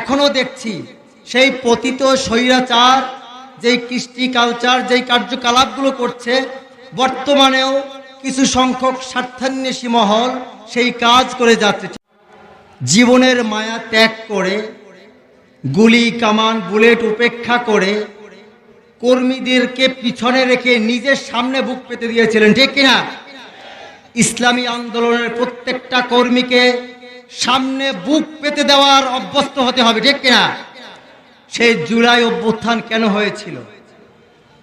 এখনও দেখছি সেই পতিত স্বৈরাচার, যেই কৃষ্টি কালচার যেই কার্যকলাপগুলো করছে, বর্তমানেও কিছু সংখ্যক স্বার্থান্বেষী মহল সেই কাজ করে যাচ্ছে। জীবনের মায়া ত্যাগ করে, গুলি, কামান, বুলেট উপেক্ষা করে কর্মীদেরকে পিছনে রেখে নিজের সামনে বুক পেতে দিয়েছিলেন, ঠিক কিনা? ইসলামী আন্দোলনের প্রত্যেকটা কর্মীকে সামনে বুক পেতে দেওয়ার অভ্যস্ত হতে হবে, ঠিক কিনা? সেই জুলাই অভ্যুত্থান কেন হয়েছিল?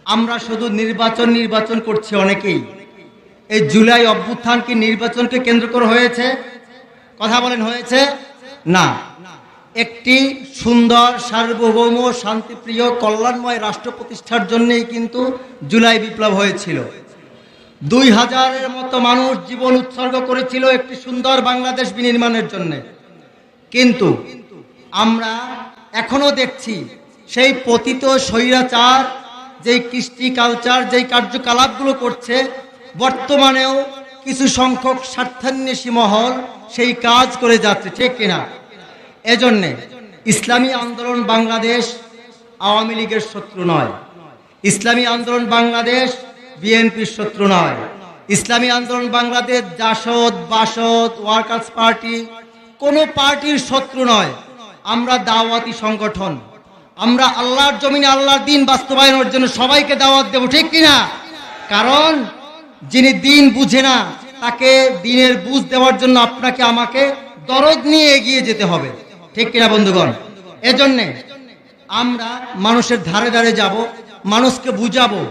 আমরা শুধু নির্বাচন নির্বাচন করছি অনেকেই। এই জুলাই অভ্যুত্থান কি নির্বাচনকে কেন্দ্র করে হয়েছে? কথা বলেন, হয়েছে? না। একটি সুন্দর, সার্বভৌম, শান্তিপ্রিয়, কল্যাণময় রাষ্ট্র প্রতিষ্ঠার জন্যই কিন্তু জুলাই বিপ্লব হয়েছিল। দুই হাজারের মতো মানুষ জীবন উৎসর্গ করেছিল একটি সুন্দর বাংলাদেশ বিনির্মাণের জন্য। কিন্তু আমরা এখনও দেখছি সেই পতিত স্বৈরাচার, যেই কৃষ্টি কালচার, যেই কার্যকলাপগুলো করছে, বর্তমানেও কিছু সংখ্যক স্বার্থান্বেষী মহল সেই কাজ করে যাচ্ছে, ঠিক কিনা? এজন্যে ইসলামী আন্দোলন বাংলাদেশ আওয়ামী লীগের শত্রু নয়। ইসলামী আন্দোলন বাংলাদেশ বিএনপির শত্রু নয়। ইসলামী আন্দোলন বাংলাদেশ, জাসদ, বাসদ, ওয়ার্কার্স পার্টি, কোনো পার্টির শত্রু নয়। আমরা দাওয়াতি সংগঠন। আমরা আল্লাহর জমিনে আল্লাহর দিন বাস্তবায়নের জন্য সবাইকে দাওয়াত দেব, ঠিক কিনা? কারণ যিনি দিন বুঝে না, তাকে দিনের বুঝ দেওয়ার জন্য আপনাকে আমাকে দরদ নিয়ে এগিয়ে যেতে হবে। ঠিক কিনা, বন্ধুগণ? এজন্যে আমরা মানুষের ধারে ধারে যাব, মানুষকে বুঝাবো